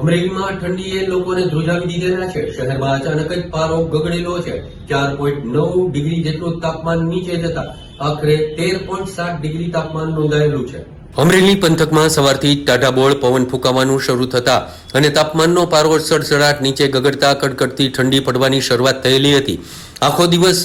અમરેલીમાં ઠંડીએ લોકોને ધ્રુજાવી દીધેલા છે. શહેરમાં અચાનક જ પારો ગગડેલો છે. ચાર પોઈન્ટ નવ ડિગ્રી જેટલું તાપમાન નીચે જતા આખરે તેર પોઈન્ટ સાત ડિગ્રી તાપમાન નોંધાયેલું છે. અમરેલી પંથકમાં સવારથી ટાઢાબોળ પવન ફૂંકાવાનું શરૂ થતા અને તાપમાનનો પારો સડસડાટ નીચે ગગડતા કડકડતી ઠંડી પડવાની શરૂઆત થયેલી હતી. આખો દિવસ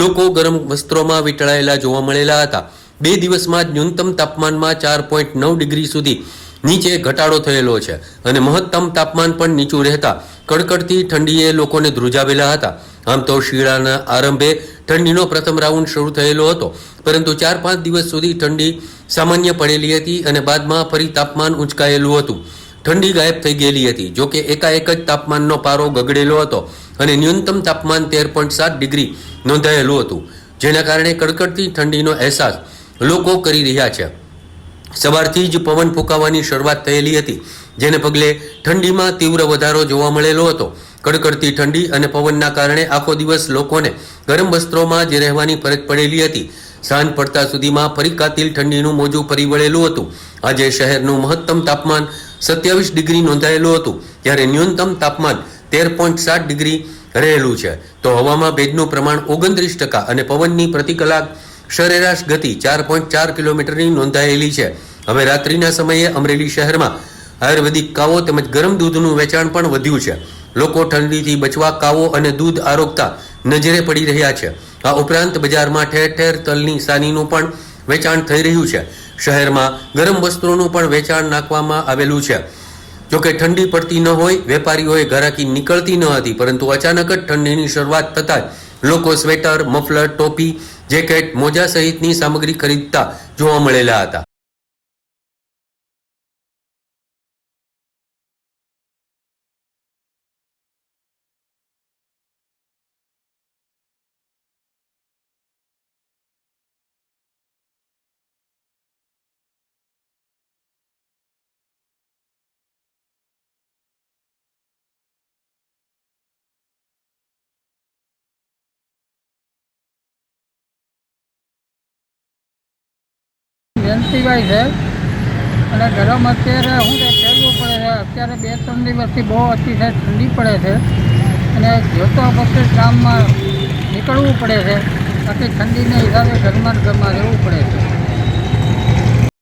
લોકો ગરમ વસ્ત્રોમાં વીંટળાયેલા જોવા મળેલા હતા. બે દિવસમાં જ ન્યૂનતમ તાપમાનમાં ચાર પોઈન્ટ નવ ડિગ્રી સુધી નીચે ઘટાડો થયેલો છે અને મહત્તમ તાપમાન પણ નીચું રહેતા કડકડતી ઠંડીએ લોકોને ધ્રુજાવેલા હતા. આમ તો શિયાળાના આરંભે ઠંડીનો પ્રથમ રાઉન્ડ શરૂ થયેલો હતો. પરંતુ ચાર પાંચ દિવસ સુધી ઠંડી સામાન્ય પડેલી હતી અને બાદમાં ફરી તાપમાન ઉંચકાયેલું હતું. ઠંડી ગાયબ થઈ ગયેલી હતી જોકે એકાએક જ તાપમાનનો પારો ગગડેલો હતો અને ન્યૂનતમ તાપમાન તેર પોઈન્ટ સાત ડિગ્રી નોંધાયેલું હતું, જેના કારણે કડકડતી ઠંડીનો અહેસાસ લોકો કરી રહ્યા છે. સવારથી જ પવન ફૂંકાવાની શરૂઆત થયેલી હતી, જેને પગલે ઠંડીમાં તીવ્ર વધારો જોવા મળેલો હતો. કડકડતી ઠંડી અને પવનના કારણે આખો દિવસ લોકોને ગરમ વસ્ત્રોમાં જ રહેવાની ફરજ પડેલી હતી. સાંજ પડતા સુધીમાં ફરી કાતિલ ઠંડીનું મોજું ફરી વળેલું હતું. આજે શહેરનું મહત્તમ તાપમાન સત્યાવીસ ડિગ્રી નોંધાયેલું હતું, જ્યારે ન્યૂનતમ તાપમાન તેર પોઈન્ટ સાત ડિગ્રી રહેલું છે. તો હવામાં ભેજનું પ્રમાણ ઓગણત્રીસ ટકા અને પવનની પ્રતિ કલાક સરેરાશ ગતિ ચાર પોઈન્ટ ચાર કિલોમીટરની નોંધાયેલી છે. હવે રાત્રિના સમયે અમરેલી શહેરમાં આયુર્વેદિક કાવો તેમજ ગરમ દૂધનું વેચાણ પણ વધ્યું છે. લોકો ઠંડીથી બચવા કાવો અને દૂધ આરોગતા નજરે પડી રહ્યા છે. આ ઉપરાંત બજારમાં ઠેર ઠેર તલની સાનીનું પણ વેચાણ થઈ રહ્યું છે. શહેરમાં ગરમ વસ્ત્રોનું પણ વેચાણ નાખવામાં આવેલું છે. જોકે ઠંડી પડતી ન હોય, વેપારીઓએ ઘરાકી નીકળતી ન હતી, પરંતુ અચાનક જ ઠંડીની શરૂઆત થતાં લોકો સ્વેટર, મફલર, ટોપી જેકેટ મોજા સહિતની સામગ્રી ખરીદતા જોવા મળેલા હતા. જયંતિભાઈ છે. અને ગરમ અત્યારે શું છે ફેરવું પડે છે, અત્યારે બે ત્રણ દિવસથી બહુ અતિશય ઠંડી પડે છે. અને જોતો વખતે ગામમાં નીકળવું પડે છે. બાકી ઠંડીને હિસાબે ઘરમાં ઘરમાં રહેવું પડે છે.